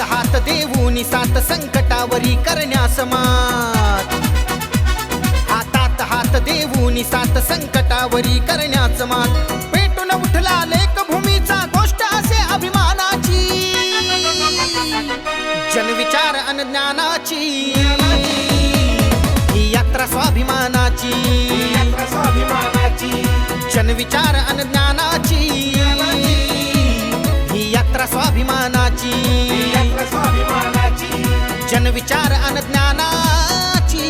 देऊनी सात संकटावरी करण्यास मात हातात हात देऊनी सात संकटावरी करण्याच मात पेटून उठला लेख भूमीचा गोष्ट असे अभिमानाची. जनविचार अन ज्ञानाची. ही यात्रा स्वाभिमानाची. जनविचार अन ज्ञानाची. ही यात्रा स्वाभिमानाची. विचार अन ज्ञानाची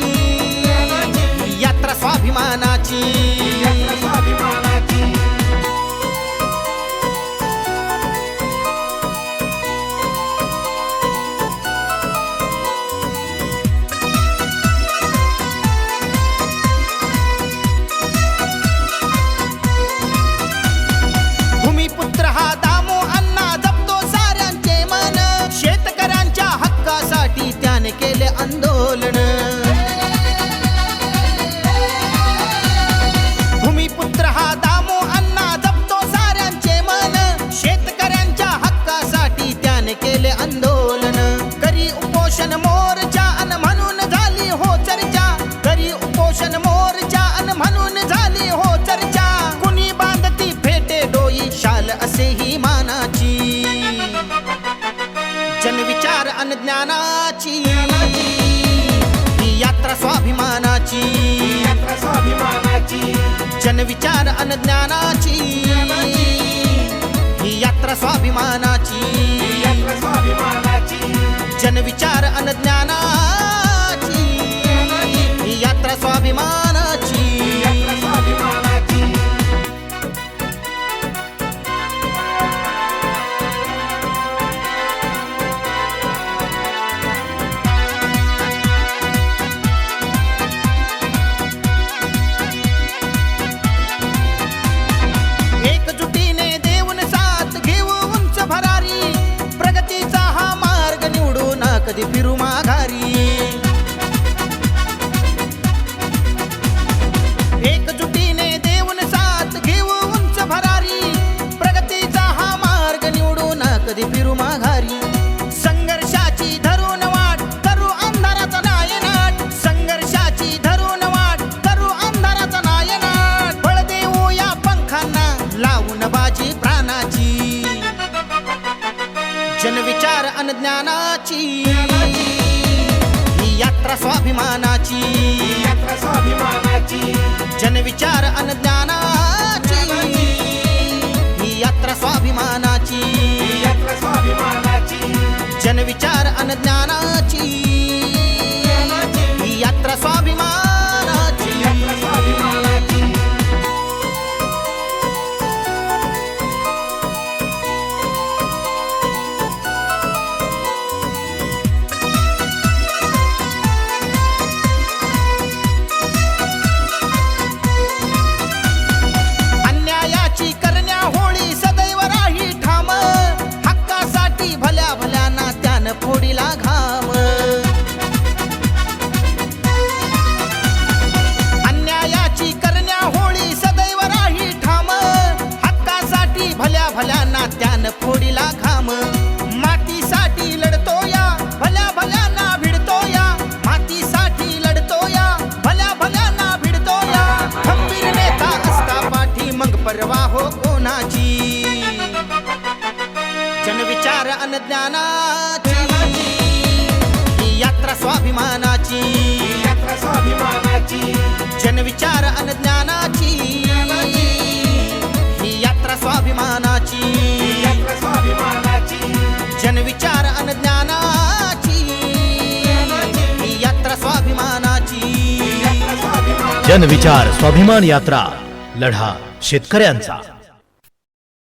यात्रा स्वाभिमानाची. ज्ञान ज्ञानाची. ही यात्रा स्वाभिमानाची. जनविचार अन ज्ञानाची. ही यात्रा स्वाभिमानाची. जनविचार अन ज्ञानाची. ही यात्रा स्वाभिमानाची. जनविचार अन ज्ञानाची. ही यात्रा स्वाभिमानाची. जनविचार अन त्यानं फोडीला घाम. मातीसाठी लढतो या भल्या भल्याना भिडतो या मातीसाठी लढतो या भल्या भल्याना भिडतो या खंबीर नेता असता पाठी मग परवा हो कोणाची? जनविचार अन ज्ञानाची. ही यात्रा स्वाभिमानाची. जनविचार अन जनविचार स्वाभिमान यात्रा लढा शेतकऱ्यांचा.